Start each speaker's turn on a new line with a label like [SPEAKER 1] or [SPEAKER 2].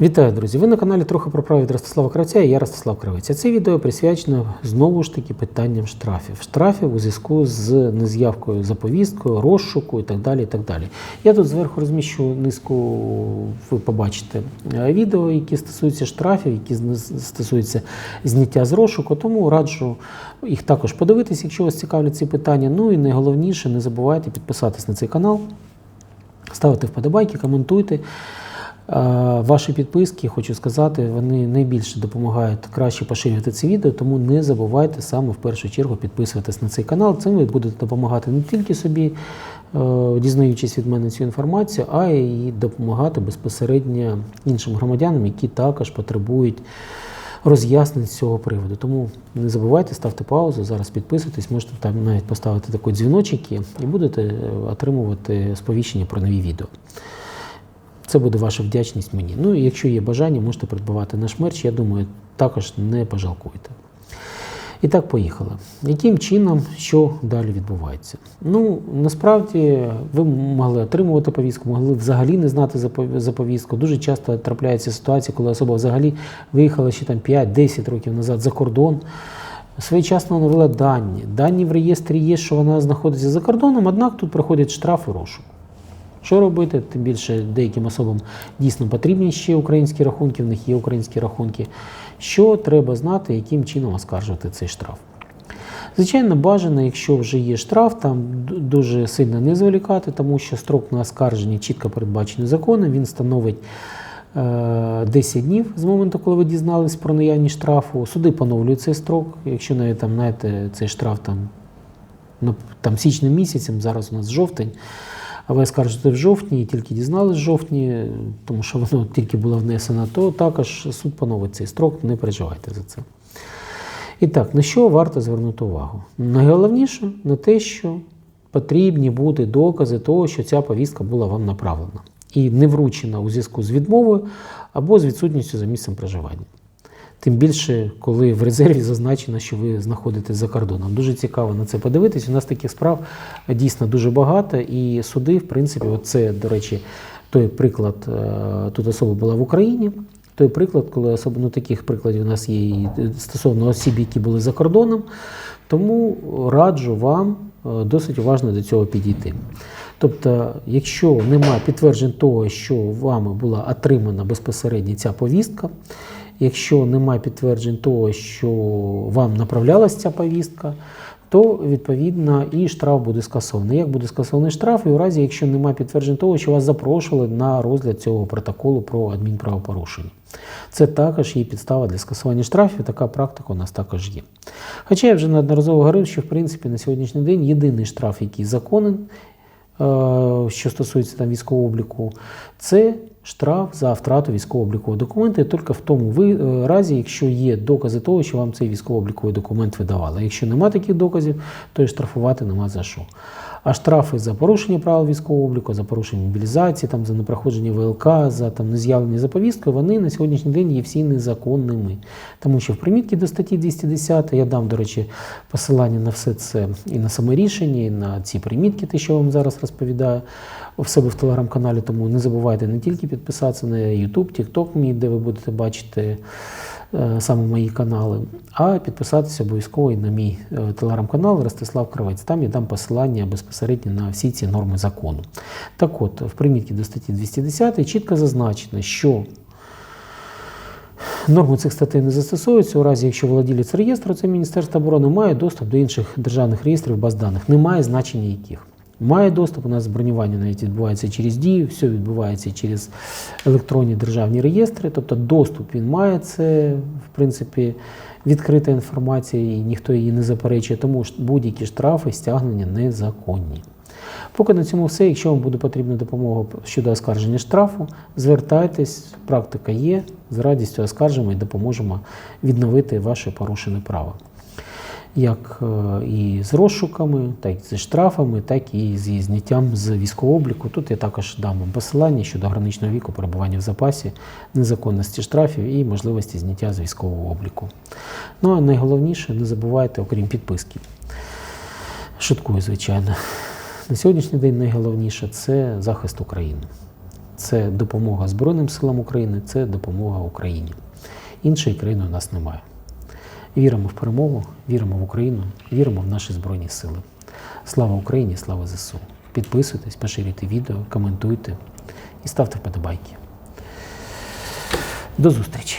[SPEAKER 1] Вітаю, друзі! Ви на каналі трохи про право від Ростислава Кравця і я Ростислав Кравець. А Це відео присвячено знову ж таки питанням штрафів. Штрафів у зв'язку з нез'явкою за повісткою, розшуку і так далі. і так далі. Я тут зверху розміщу низку, ви побачите е, відео, які стосуються штрафів, які стосуються зняття з розшуку, тому раджу їх також подивитися, якщо вас цікавлять ці питання. Ну і найголовніше, не забувайте підписатись на цей канал, ставити вподобайки, коментуйте. Ваші підписки, хочу сказати, вони найбільше допомагають краще поширювати це відео, тому не забувайте саме в першу чергу підписуватись на цей канал. Цим ви будете допомагати не тільки собі, е, дізнаючись від мене цю інформацію, а й допомагати безпосередньо іншим громадянам, які також потребують роз'яснень з цього приводу. Тому не забувайте, ставте паузу, зараз підписуйтесь, можете там навіть поставити такий дзвіночок і будете е, отримувати сповіщення про нові відео. Це буде ваша вдячність мені. Ну і якщо є бажання, можете придбавати наш мерч. Я думаю, також не пожалкуєте. І так, поїхали. Яким чином, що далі відбувається? Ну, насправді, ви могли отримувати повістку, могли взагалі не знати за повістку. Дуже часто трапляється ситуація, коли особа взагалі виїхала ще там 5-10 років назад за кордон. Своєчасно навела дані. Дані в реєстрі є, що вона знаходиться за кордоном, однак тут проходять штраф і розшук. Що робити? Тим більше деяким особам дійсно потрібні ще українські рахунки, в них є українські рахунки. Що треба знати, яким чином оскаржувати цей штраф? Звичайно, бажано, якщо вже є штраф, там дуже сильно не зволікати, тому що строк на оскарження чітко передбачений законом. Він становить е, 10 днів з моменту, коли ви дізнались про наявність штрафу. Суди поновлюють цей строк. Якщо навіть там, знаєте, цей штраф там, ну, там січним місяцем, зараз у нас жовтень. А ви скажете в жовтні і тільки дізнались в жовтні, тому що воно тільки було внесено, то також суд поновить цей строк, не переживайте за це. І так, на що варто звернути увагу? Найголовніше на те, що потрібні бути докази того, що ця повістка була вам направлена і не вручена у зв'язку з відмовою або з відсутністю за місцем проживання. Тим більше, коли в резерві зазначено, що ви знаходитесь за кордоном. Дуже цікаво на це подивитись. У нас таких справ дійсно дуже багато, і суди, в принципі, це, до речі, той приклад, е, тут особа була в Україні. Той приклад, коли особливо ну, таких прикладів у нас є і стосовно осіб, які були за кордоном. Тому раджу вам е, досить уважно до цього підійти. Тобто, якщо немає підтверджень того, що вами була отримана безпосередньо ця повістка, якщо немає підтверджень того, що вам направлялася ця повістка, то відповідно і штраф буде скасований. Як буде скасований штраф, і у разі, якщо немає підтверджень того, що вас запрошували на розгляд цього протоколу про адмінправопорушення. Це також є підстава для скасування штрафів, така практика у нас також є. Хоча я вже неодноразово говорив, що в принципі на сьогоднішній день єдиний штраф, який законен, е, що стосується там військового обліку, це штраф за втрату військово-облікового документа, тільки в тому е, разі, якщо є докази того, що вам цей військово-обліковий документ видавали. Якщо немає таких доказів, то і штрафувати нема за що. А штрафи за порушення правил військового обліку, за порушення мобілізації, там, за непроходження ВЛК, за там, нез'явлення за повісткою, вони на сьогоднішній день є всі незаконними. Тому що в примітці до статті 210, я дам, до речі, посилання на все це і на саме рішення, і на ці примітки, те, що я вам зараз розповідаю в себе в телеграм-каналі. Тому не забувайте не тільки підписатися на YouTube, TikTok мій, де ви будете бачити саме мої канали, а підписатися обов'язково і на мій е, телеграм-канал Ростислав Кравець. Там я дам посилання безпосередньо на всі ці норми закону. Так от, в примітці до статті 210 чітко зазначено, що Норми цих статей не застосовуються у разі, якщо владілець реєстру, це Міністерство оборони, має доступ до інших державних реєстрів баз даних. Немає значення яких. Має доступ, у нас бронювання навіть відбувається через дію, все відбувається через електронні державні реєстри. Тобто доступ він має, це в принципі відкрита інформація, і ніхто її не заперечує, тому будь-які штрафи, стягнення незаконні. Поки на цьому все. Якщо вам буде потрібна допомога щодо оскарження штрафу, звертайтесь, практика є. З радістю оскаржимо і допоможемо відновити ваше порушене право. Як е, і з розшуками, так і зі штрафами, так і зі зняттям з військового обліку. Тут я також дам вам посилання щодо граничного віку перебування в запасі, незаконності штрафів і можливості зняття з військового обліку. Ну а найголовніше, не забувайте, окрім підписки. Шуткую, звичайно. На сьогоднішній день найголовніше це захист України. Це допомога Збройним силам України, це допомога Україні. Іншої країни у нас немає. Віримо в перемогу, віримо в Україну, віримо в наші Збройні Сили. Слава Україні, слава ЗСУ! Підписуйтесь, поширюйте відео, коментуйте і ставте вподобайки. До зустрічі!